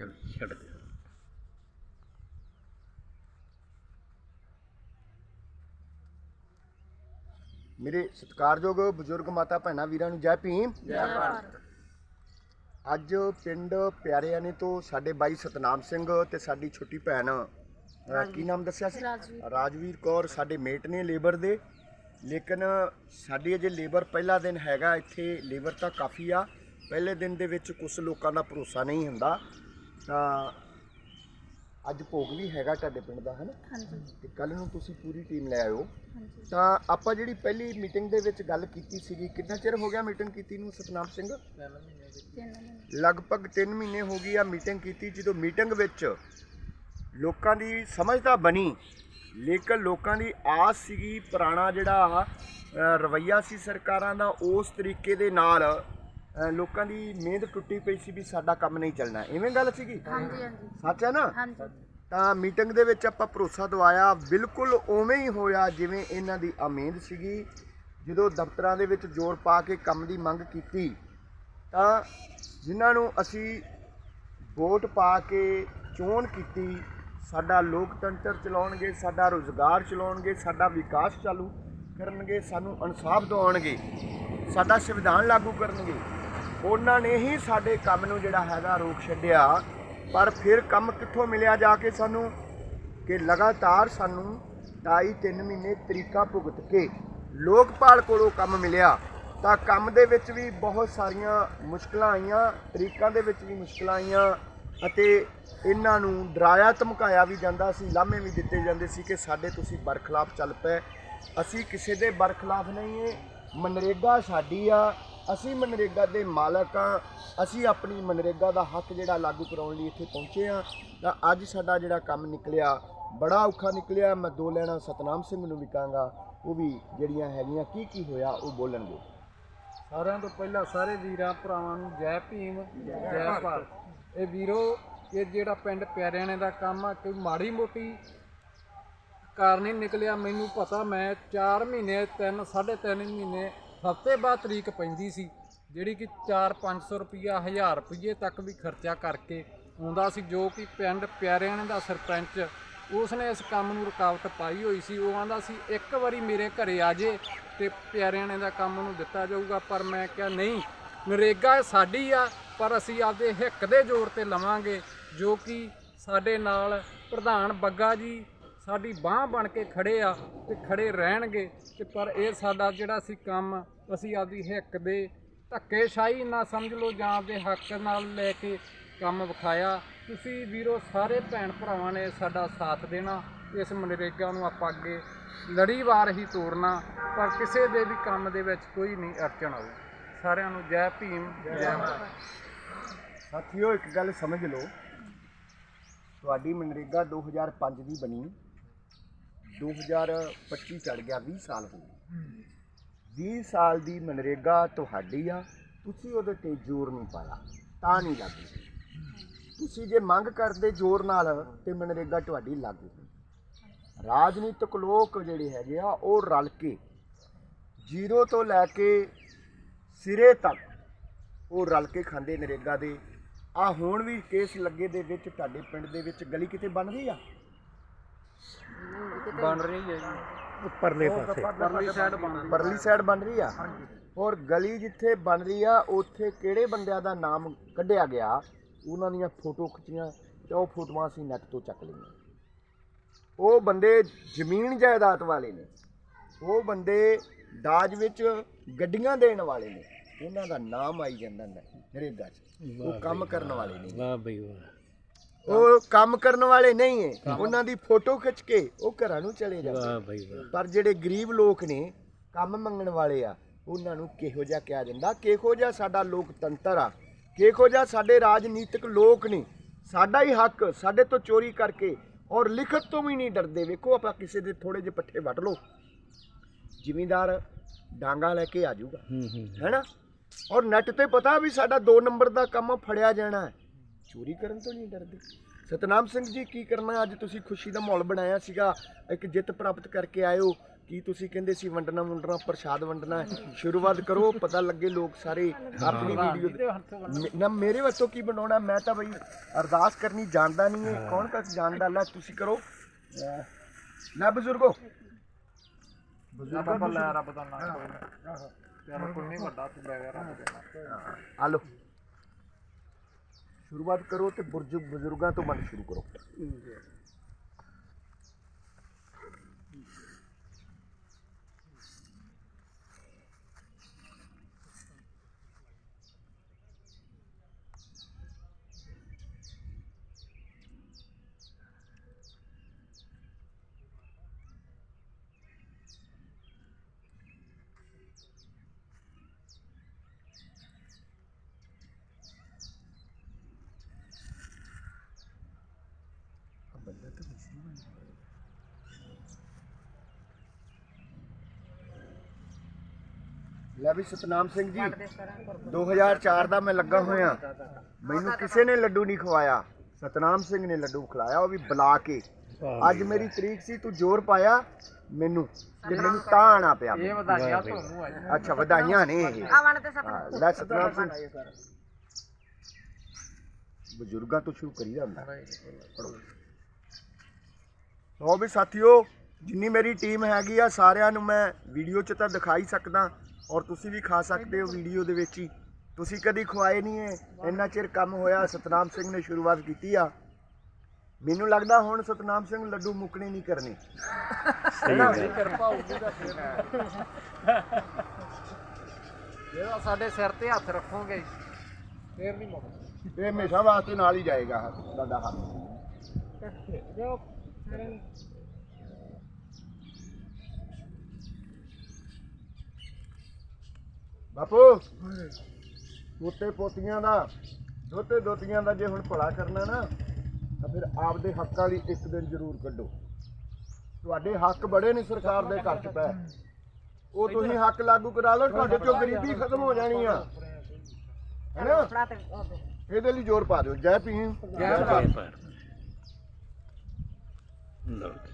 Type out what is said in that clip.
ਚਲ ਛੱਡ ਦੇ ਮੇਰੇ ਸਤਿਕਾਰਯੋਗ ਬਜ਼ੁਰਗ ਮਾਤਾ ਭੈਣਾਂ ਵੀਰਾਂ ਨੂੰ ਜੈ ਭੀਮ। ਜੈ ਭਾਰਤ। ਅੱਜ ਪਿੰਡ ਪਿਆਰਿਆਨੇ ਤੋਂ ਸਾਡੇ ਬਾਈ ਸਤਨਾਮ ਸਿੰਘ ਤੇ ਸਾਡੀ ਛੋਟੀ ਭੈਣ ਅਹ, ਕੀ ਨਾਮ ਦੱਸਿਆ ਸੀ? ਰਾਜਵੀਰ। ਰਾਜਵੀਰ ਕੌਰ ਸਾਡੇ ਮੇਟ ਨੇ ਲੇਬਰ ਦੇ ਲੇਕਿਨ ਸਾਡੀ ਅਜੇ ਲੇਬਰ ਪਹਿਲਾ ਦਿਨ ਹੈਗਾ ਇੱਥੇ ਲੇਬਰ ਤਾਂ ਕਾਫੀ ਆ। ਪਹਿਲੇ ਦਿਨ ਦੇ ਵਿੱਚ ਕੁਝ ਲੋਕਾਂ ਦਾ ਭਰੋਸਾ ਨਹੀਂ ਹੁੰਦਾ। ਤਾਂ ਅੱਜ ਭੋਗ ਵੀ ਹੈਗਾ ਤੁਹਾਡੇ ਪਿੰਡ ਦਾ ਹਨਾ? ਹਾਂਜੀ। ਤੇ ਕੱਲ ਨੂੰ ਤੁਸੀਂ ਪੂਰੀ ਟੀਮ ਲੈ ਆਇਓ। ਹਾਂਜੀ। ਤਾਂ ਆਪਾਂ ਜਿਹੜੀ ਪਹਿਲੀ ਮੀਟਿੰਗ ਦੇ ਵਿੱਚ ਗੱਲ ਕੀਤੀ ਸੀਗੀ ਕਿੰਨਾ ਚਿਰ ਹੋ ਗਿਆ ਮੀਟਿੰਗ ਕੀਤੀ ਨੂੰ ਸਤਨਾਮ ਸਿੰਘ? ਤਿੰਨ ਲਗਭਗ 3 ਮਹੀਨੇ ਹੋ ਗਈ ਆ ਮੀਟਿੰਗ ਕੀਤੀ ਜਦੋਂ ਮੀਟਿੰਗ ਵਿੱਚ ਲੋਕਾਂ ਦੀ ਸਮਝ ਤਾਂ ਬਣੀ ਲੇਕਿਨ ਲੋਕਾਂ ਦੀ ਆਸ ਸੀਗੀ ਪੁਰਾਣਾ ਜਿਹੜਾ ਅ, ਰਵੱਈਆ ਸੀ ਸਰਕਾਰਾਂ ਦਾ ਉਸ ਤਰੀਕੇ ਦੇ ਨਾਲ ਅ, ਲੋਕਾਂ ਦੀ ਮਿਹਨਤ ਟੁੱਟੀ ਪਈ ਸੀ ਵੀ ਸਾਡਾ ਕੰਮ ਨਹੀਂ ਚੱਲਣਾ। ਐਵੇਂ ਗੱਲ ਸੀਗੀ? ਹਾਂਜੀ ਹਾਂਜੀ। ਸੱਚ ਹੈ ਨਾ? ਹਾਂਜੀ। ਤਾਂ ਮੀਟਿੰਗ ਦੇ ਵਿੱਚ ਆਪਾਂ ਭਰੋਸਾ ਦਵਾਇਆ ਬਿਲਕੁਲ ਉਵੇਂ ਹੀ ਹੋਇਆ ਜਿਵੇਂ ਇਹਨਾਂ ਦੀ ਉਮੀਦ ਸੀਗੀ। ਜਦੋਂ ਦਫ਼ਤਰਾਂ ਦੇ ਵਿੱਚ ਜ਼ੋਰ ਪਾ ਕੇ ਕੰਮ ਦੀ ਮੰਗ ਕੀਤੀ ਤਾਂ ਜਿਨ੍ਹਾਂ ਨੂੰ ਅਸੀਂ ਵੋਟ ਪਾ ਕੇ ਚੋਣ ਕੀਤੀ ਸਾਡਾ ਲੋਕਤੰਤਰ ਚਲਾਉਣਗੇ ਸਾਡਾ ਰੋਜ਼ਗਾਰ ਚਲਾਉਣਗੇ ਸਾਡਾ ਵਿਕਾਸ ਚਾਲੂ ਕਰਨਗੇ ਸਾਨੂੰ ਇਨਸਾਫ ਦਿਵਾਉਣਗੇ ਸਾਡਾ ਸੰਵਿਧਾਨ ਲਾਗੂ ਕਰਨਗੇ। ਉਹਨਾਂ ਨੇ ਹੀ ਸਾਡੇ ਕੰਮ ਨੂੰ ਜਿਹੜਾ ਹੈਗਾ ਰੋਕ ਛੱਡਿਆ। ਪਰ ਫਿਰ ਕੰਮ ਕਿੱਥੋਂ ਮਿਲਿਆ ਜਾ ਕੇ ਸਾਨੂੰ? ਕਿ ਲਗਾਤਾਰ ਸਾਨੂੰ 2.5 3 ਮਹੀਨੇ ਤਰੀਕਾ ਭੁਗਤ ਕੇ ਲੋਕਪਾਲ ਕੋਲੋਂ ਕੰਮ ਮਿਲਿਆ। ਤਾਂ ਕੰਮ ਦੇ ਵਿੱਚ ਵੀ ਬਹੁਤ ਸਾਰੀਆਂ ਮੁਸ਼ਕਲਾਂ ਆਈਆਂ, ਤਰੀਕਾਂ ਦੇ ਵਿੱਚ ਵੀ ਮੁਸ਼ਕਲਾਂ ਆਈਆਂ ਅਤੇ ਇਹਨਾਂ ਨੂੰ ਡਰਾਇਆ ਧਮਕਾਇਆ ਵੀ ਜਾਂਦਾ ਸੀ, ਲਾਮੇ ਵੀ ਦਿੱਤੇ ਜਾਂਦੇ ਸੀ ਕਿ ਸਾਡੇ ਤੁਸੀਂ ਬਰਖਲਾਫ ਚੱਲ ਪਏ। ਅਸੀਂ ਕਿਸੇ ਦੇ ਬਰਖਲਾਫ ਨਹੀਂ ਹੈ ਮਨਰੇਗਾ ਸਾਡੀ ਆ ਅਸੀਂ ਮਨਰੇਗਾ ਦੇ ਮਾਲਕ ਆ ਅਸੀਂ ਆਪਣੀ ਮਨਰੇਗਾ ਦਾ ਹੱਕ ਜਿਹੜਾ ਲਾਗੂ ਕਰਾਉਣ ਲਈ ਇੱਥੇ ਪਹੁੰਚੇ ਆ ਤਾਂ ਅੱਜ ਸਾਡਾ ਜਿਹੜਾ ਕੰਮ ਨਿਕਲਿਆ, ਬੜਾ ਔਖਾ ਨਿਕਲਿਆ। ਮੈਂ ਦੋ ਲੈਣਾ ਸਤਨਾਮ ਸਿੰਘ ਨੂੰ ਵੀ ਕਹਾਂਗਾ, ਉਹ ਵੀ ਜਿਹੜੀਆਂ ਹੈਗੀਆਂ, ਕੀ ਕੀ ਹੋਇਆ ਉਹ ਬੋਲਣਗੇ ਸਾਰਿਆਂ ਤੋਂ ਪਹਿਲਾਂ ਸਾਰੇ ਵੀਰਾਂ, ਭਰਾਵਾਂ ਨੂੰ ਜੈ ਭੀਮ, ਜੈ ਭਾਰਤ। ਇਹ ਵੀਰੋ, ਇਹ ਜਿਹੜਾ ਪਿੰਡ ਪਿਆਰਿਆਣੇ ਦਾ ਕੰਮ ਆ, ਕੋਈ ਮਾੜੀ ਮੋਟੀ ਕਾਰਨ ਹੀ ਨਿਕਲਿਆ। ਮੈਨੂੰ ਪਤਾ, ਮੈਂ 4 ਮਹੀਨੇ 3 3.5 ਮਹੀਨੇ ਹਫ਼ਤੇ ਬਾਅਦ ਤਰੀਕ ਪੈਂਦੀ ਸੀ, ਜਿਹੜੀ ਕਿ 4-500 ਰੁਪਿਆ 1000 ਰੁਪਏ ਤੱਕ ਵੀ ਖਰਚਾ ਕਰਕੇ ਆਉਂਦਾ ਸੀ, ਜੋ ਕਿ ਪਿੰਡ ਪਿਆਰਿਆਣੇ ਦਾ ਸਰਪੰਚ ਉਸ ਨੇ ਇਸ ਕੰਮ ਨੂੰ ਰੁਕਾਵਟ ਪਾਈ ਹੋਈ ਸੀ। ਉਹ ਆਂਦਾ ਸੀ, ਇੱਕ ਵਾਰੀ ਮੇਰੇ ਘਰੇ ਆ ਜੇ ਤੇ ਪਿਆਰਿਆਣੇ ਦਾ ਕੰਮ ਨੂੰ ਦਿੱਤਾ ਜਾਊਗਾ, ਪਰ ਮੈਂ ਕਿਹਾ, ਨਹੀਂ, ਨਰੇਗਾ ਇਹ ਸਾਡੀ ਆ, ਪਰ ਅਸੀਂ ਆਪਦੇ ਹਿੱਕ ਦੇ ਜ਼ੋਰ ਤੇ ਲਵਾਂਗੇ। ਜੋ ਕਿ ਸਾਡੇ ਨਾਲ ਪ੍ਰਧਾਨ ਬੱਗਾ ਜੀ ਸਾਡੀ ਬਾਹ ਬਣ ਕੇ ਖੜੇ ਆ ਤੇ ਖੜੇ ਰਹਿਣਗੇ ਤੇ ਪਰ ਇਹ ਸਾਡਾ ਜਿਹੜਾ ਸੀ ਕੰਮ ਅਸੀਂ ਆਪਦੀ ਹਿੱਕ ਦੇ ਧੱਕੇਸ਼ਾਹੀ ਨਾ ਸਮਝ ਲਓ ਜਾਂ ਆਪਦੇ ਹੱਕ ਨਾਲ ਲੈ ਕੇ ਕੰਮ ਵਿਖਾਇਆ ਤੁਸੀਂ ਵੀਰੋ ਸਾਰੇ ਭੈਣ ਭਰਾਵਾਂ ਨੇ ਸਾਡਾ ਸਾਥ ਦੇਣਾ ਇਸ ਮਨਰੇਗਾ ਨੂੰ ਆਪਾਂ ਅੱਗੇ ਲੜੀਵਾਰ ਹੀ ਤੋਰਨਾ ਪਰ ਕਿਸੇ ਦੇ ਵੀ ਕੰਮ ਦੇ ਵਿੱਚ ਕੋਈ ਨਹੀਂ ਅੜਚਣ ਆਊ। ਸਾਰਿਆਂ ਨੂੰ ਜੈ ਭੀਮ ਜੈ ਭਾਰਤ। ਸਾਥੀਓ ਇੱਕ ਗੱਲ ਸਮਝ ਲਓ। ਤੁਹਾਡੀ ਮਨਰੇਗਾ 2005 ਦੀ ਬਣੀ। 2025 ਚੜ ਗਿਆ 20 ਸਾਲ ਹੋ ਗਏ। 20 ਸਾਲ ਦੀ ਮਨਰੇਗਾ ਤੁਹਾਡੀ ਆ, ਤੁਸੀਂ ਉਹਦੇ ਤੇ ਜ਼ੋਰ ਨਹੀਂ ਪਾਇਆ, ਤਾਂ ਨਹੀਂ ਲੱਗੀ ਤੁਸੀਂ ਜੇ ਮੰਗ ਕਰਦੇ ਜ਼ੋਰ ਨਾਲ, ਤੇ ਮਨਰੇਗਾ ਤੁਹਾਡੀ ਲੱਗ ਗਈ। ਰਾਜਨੀਤਿਕ ਲੋਕ ਜਿਹੜੇ ਹੈਗੇ ਆ, ਉਹ ਰਲ ਕੇ ਜ਼ੀਰੋ ਤੋਂ ਲੈ ਕੇ ਸਿਰੇ ਤੱਕ ਉਹ ਰਲ ਕੇ ਖਾਂਦੇ ਨਰੇਗਾ ਦੇ। ਆ ਹੁਣ ਵੀ ਕੇਸ ਲੱਗੇ ਦੇ ਵਿੱਚ, ਤੁਹਾਡੇ ਪਿੰਡ ਦੇ ਵਿੱਚ ਗਲੀ ਕਿਤੇ ਬਣ ਰਹੀ ਆ? ਬਣ ਰਹੀ ਹੈ ਜੀ। ਪਰਲੇ ਪਾਸੇ। ਪਰਲੀ ਸਾਈਡ ਬਣ ਰਹੀ ਪਰਲੀ ਸਾਈਡ ਬਣ ਰਹੀ ਆ? ਔਰ ਗਲੀ ਜਿੱਥੇ ਬਣ ਰਹੀ ਆ ਉੱਥੇ ਕਿਹੜੇ ਬੰਦਿਆਂ ਦਾ ਨਾਮ ਕੱਢਿਆ ਗਿਆ? ਉਹਨਾਂ ਦੀਆਂ ਫੋਟੋ ਖਿੱਚੀਆਂ ਤੇ ਉਹ ਫੋਟੋਆਂ ਅਸੀਂ ਨੈਟ ਤੋਂ ਚੱਕ ਲਈਆਂ। ਉਹ ਬੰਦੇ ਜ਼ਮੀਨ ਜਾਇਦਾਦ ਵਾਲੇ ਨੇ। ਉਹ ਬੰਦੇ ਦਾਜ ਵਿੱਚ ਗੱਡੀਆਂ ਦੇਣ ਵਾਲੇ ਨੇ। ਉਹਨਾਂ ਦਾ ਨਾਮ ਆਈ ਜਾਂਦਾ ਨਰੇਗਾ 'ਚ ਉਹ ਕੰਮ ਕਰਨ ਵਾਲੇ ਨੇ। ਵਾਹ ਬਈ ਵਾਹ। ਉਹ ਕੰਮ ਕਰਨ ਵਾਲੇ ਨਹੀਂ ਹੈ ਉਹਨਾਂ ਦੀ ਫੋਟੋ ਖਿੱਚ ਕੇ ਉਹ ਘਰਾਂ ਨੂੰ ਚਲੇ ਜਾਂਦੇ ਵਾਹ ਪਰ ਜਿਹੜੇ ਗਰੀਬ ਲੋਕ ਨੇ ਕੰਮ ਮੰਗਣ ਵਾਲੇ ਆ ਉਹਨਾਂ ਨੂੰ ਕਿਹੋ ਜਿਹਾ ਕਿਹਾ ਜਾਂਦਾ? ਕਿਹੋ ਜਿਹਾ ਸਾਡਾ ਲੋਕਤੰਤਰ ਆ? ਕਿਹੋ ਜਿਹਾ ਸਾਡੇ ਰਾਜਨੀਤਿਕ ਲੋਕ ਨੇ? ਸਾਡਾ ਹੀ ਹੱਕ ਸਾਡੇ ਤੋਂ ਚੋਰੀ ਕਰਕੇ ਔਰ ਲਿਖਤ ਤੋਂ ਵੀ ਨਹੀਂ ਡਰਦੇ। ਵੇਖੋ ਆਪਾਂ ਕਿਸੇ ਦੇ ਥੋੜੇ ਜਿਹੇ ਪੱਠੇ ਵੱਢ ਲਓ। ਜ਼ਿਮੀਂਦਾਰ ਡਾਂਗਾ ਲੈ ਕੇ ਆ ਜਾਊਗਾ। ਹੈਨਾ? ਔਰ ਨੈਟ ਤੇ ਪਤਾ ਵੀ ਸਾਡਾ 2 ਨੰਬਰ ਦਾ ਕੰਮ ਫੜਿਆ ਜਾਣਾ ਹੈ। ਚੋਰੀ ਕਰਨ ਤੋਂ ਨਹੀਂ ਡਰਦੇ? ਸਤਨਾਮ ਸਿੰਘ ਜੀ ਕੀ ਕਰਨਾ? ਅੱਜ ਤੁਸੀਂ ਖੁਸ਼ੀ ਦਾ ਮਾਹੌਲ ਬਣਾਇਆ ਸੀਗਾ। ਇੱਕ ਜਿੱਤ ਪ੍ਰਾਪਤ ਕਰਕੇ ਹੋ ਕੀ ਤੁਸੀਂ ਕਹਿੰਦੇ ਸੀ ਵੰਡਣਾ ਮੁੰਡਣਾ ਪ੍ਰਸ਼ਾਦ ਵੰਡਣਾ? ਸ਼ੁਰੂਆਤ ਕਰੋ ਪਤਾ ਲੱਗੇ ਲੋਕ ਸਾਰੇ ਆਪਣੀ ਵੀਡੀਓ ਨਾ ਮੇਰੇ ਵੱਲੋਂ ਕੀ ਬਣਾਉਣਾ? ਮੈਂ ਤਾਂ ਬਈ ਅਰਦਾਸ ਕਰਨੀ ਜਾਣਦਾ ਨਹੀਂ ਹੈ ਕੌਣ ਤੱਕ ਜਾਣਦਾ ਲੈ ਤੁਸੀਂ ਕਰੋ। ਲੈ ਬਜ਼ੁਰਗੋ। ਬਜ਼ੁਰਗਾਂ ਤੋਂ ਲੈ ਰੱਬ ਦਾ ਨਾਮ ਕੋਈ ਨਹੀਂ ਤੇਰਾ ਕੋਈ ਨਹੀਂ ਵੱਡਾ ਤੂੰ ਬੈ ਗਿਆ ਰੱਬ ਦੇ ਆ ਸ਼ੁਰੂਆਤ ਕਰੋ ਤੇ ਬੁਰਜ ਬਜ਼ੁਰਗਾਂ ਤੋਂ ਮਨ ਸ਼ੁਰੂ ਕਰੋ। ਲੈ ਵੀ ਸਤਨਾਮ ਸਿੰਘ ਜੀ 2004 ਦਾ ਮੈਂ ਲੱਗਾ ਹੋਇਆ। ਮੈਨੂੰ ਕਿਸੇ ਨੇ ਲੱਡੂ ਨਹੀਂ ਖਵਾਇਆ। ਸਤਨਾਮ ਸਿੰਘ ਨੇ ਲੱਡੂ ਖਿਲਾਇਆ ਉਹ ਵੀ ਬੁਲਾ ਕੇ। ਅੱਜ ਮੇਰੀ ਤਰੀਕ ਸੀ ਤੂੰ ਜ਼ੋਰ ਪਾਇਆ ਮੈਨੂੰ ਤੇ ਮੈਨੂੰ ਤਾਂ ਆਣਾ ਪਿਆ। ਇਹ ਵਧਾਈਆਂ ਤੁਹਾਨੂੰ ਆ ਜੀ ਅੱਛਾ ਵਧਾਈਆਂ ਨੇ ਇਹ। ਲੈ ਸਤਨਾਮ ਸਿੰਘ। ਬਜ਼ੁਰਗਾਂ ਤੋਂ ਸ਼ੁਰੂ ਕਰੀਦਾ ਹੁੰਦਾ ਲੋ ਵੀ ਸਾਥੀਓ ਜਿੰਨੀ ਮੇਰੀ ਟੀਮ ਹੈਗੀ ਆ ਸਾਰਿਆਂ ਨੂੰ ਮੈਂ ਵੀਡੀਓ 'ਚ ਤਾਂ ਦਿਖਾਈ ਸਕਦਾ ਔਰ ਤੁਸੀਂ ਵੀ ਖਾ ਸਕਦੇ ਹੋ ਵੀਡੀਓ ਦੇ ਵਿੱਚ ਹੀ। ਤੁਸੀਂ ਕਦੀ ਖਵਾਏ ਨਹੀਂ ਹੈ ਇੰਨਾ ਚਿਰ ਕੰਮ ਹੋਇਆ ਸਤਨਾਮ ਸਿੰਘ ਨੇ ਸ਼ੁਰੂਆਤ ਕੀਤੀ ਆ। ਮੈਨੂੰ ਲੱਗਦਾ ਹੁਣ ਸਤਨਾਮ ਸਿੰਘ ਲੱਡੂ ਮੁੱਕਣੇ ਨਹੀਂ ਕਰਨੇ। ਸਹੀ ਗੱਲ ਕਿਰਪਾ ਹੋਊਗੀ ਤਾਂ ਫਿਰ ਜਿਹੜਾ ਸਾਡੇ ਸਿਰ ਤੇ ਹੱਥ ਰੱਖੋਗੇ ਫੇਰ ਨਹੀਂ ਮੁੱਕਦਾ ਇਹ ਹਮੇਸ਼ਾ ਵਾਸਤੇ ਨਾਲ ਹੀ ਜਾਏਗਾ ਤੁਹਾਡਾ ਹੱਥ। ਬਾਪੂ। ਪੋਤੇ ਪੋਤੀਆਂ ਦਾ ਦੋਤੇ ਦੋਤੀਆਂ ਦਾ ਜੇ ਹੁਣ ਭਲਾ ਕਰਨਾ ਨਾ ਤਾਂ ਫਿਰ ਆਪਦੇ ਹੱਕਾਂ ਲਈ ਇੱਕ ਦਿਨ ਜ਼ਰੂਰ ਕੱਢੋ। ਤੁਹਾਡੇ ਹੱਕ ਬੜੇ ਨੇ ਸਰਕਾਰ ਦੇ ਘਰ 'ਚ ਪੈ। ਉਹ ਤੁਸੀਂ ਹੱਕ ਲਾਗੂ ਕਰਾ ਲਓ ਤੁਹਾਡੇ ਚੋਂ ਗਰੀਬੀ ਖਤਮ ਹੋ ਜਾਣੀ ਆ। ਹੈਨਾ ਤੇ। ਇਹਦੇ ਲਈ ਜ਼ੋਰ ਪਾ ਦਿਓ। ਜੈ ਭੀਮ। ਜੈ ਜੈ ਭਾਰਤ। Look.